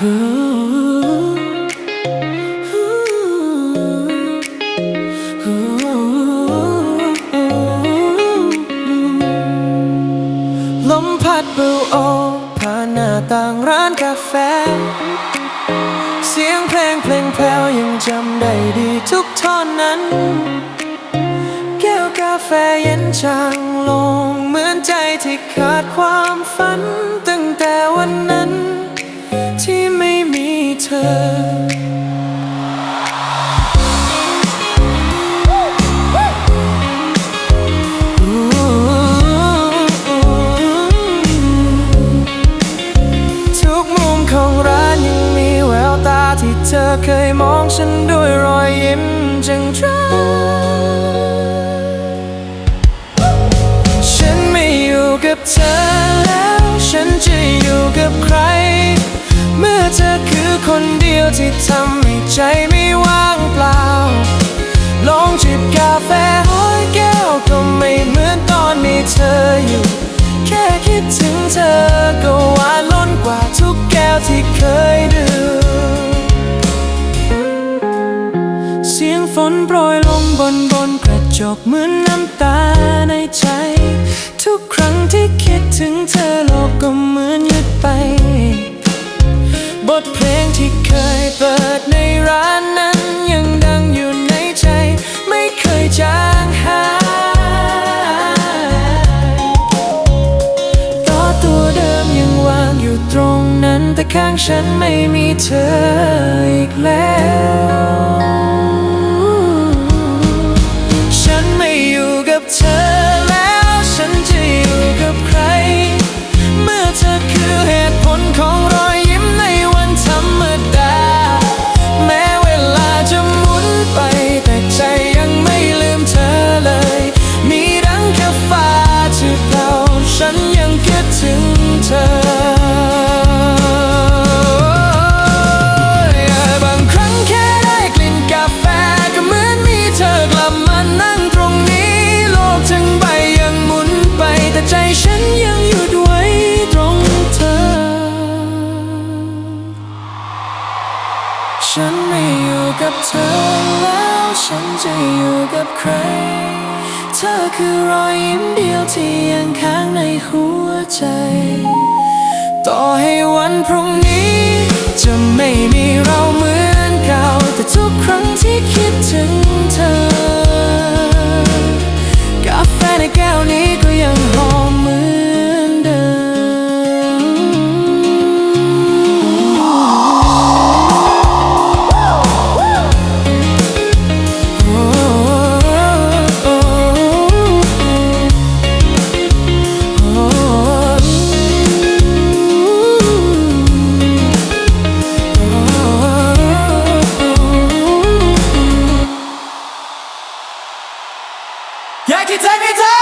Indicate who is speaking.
Speaker 1: ลมพัดเบาโอผ่านหน้าต่างร้านกาแฟ เสียงเพลงเพลงแผ่วยังจำได้ดีทุกท่อนนั้น แก้วกาแฟเย็นจางลง เหมือนใจที่ขาดความฝัน ธอทุกมุมของร้านยังมีแววตาที่เธอเคยมองฉันด้วยรอยยิ้มจังใจฉันไม่อยู่กับเธอแล้ว ฉันจะอยู่กับใคร ที่ทำให้ใจไม่ว่างเปล่า ลองจิบกาแฟห้อยแก้วก็ไม่เหมือนตอนมีเธออยู่ แค่คิดถึงเธอก็หวานล้นกว่าทุกแก้วที่เคยดื่มเสียงฝนโปรยลงบนบนกระจกเหมือนน้ำตาในใจ ทุกครั้งที่คิดถึงเธอโลกก็เหมือนหยุดไป บทเพลง ข้างฉันไม่มีเธออีกแล้ว แต่ใจฉันยังหยุดไว้ตรงเธอ ฉันไม่อยู่กับเธอแล้ว ฉันจะอยู่กับใคร เธอคือรอยยิ้มเดียวที่ยังค้างในหัวใจ ต่อให้วันพรุ่งนี้จะไม่มีเราเหมือน take me, take me, take me.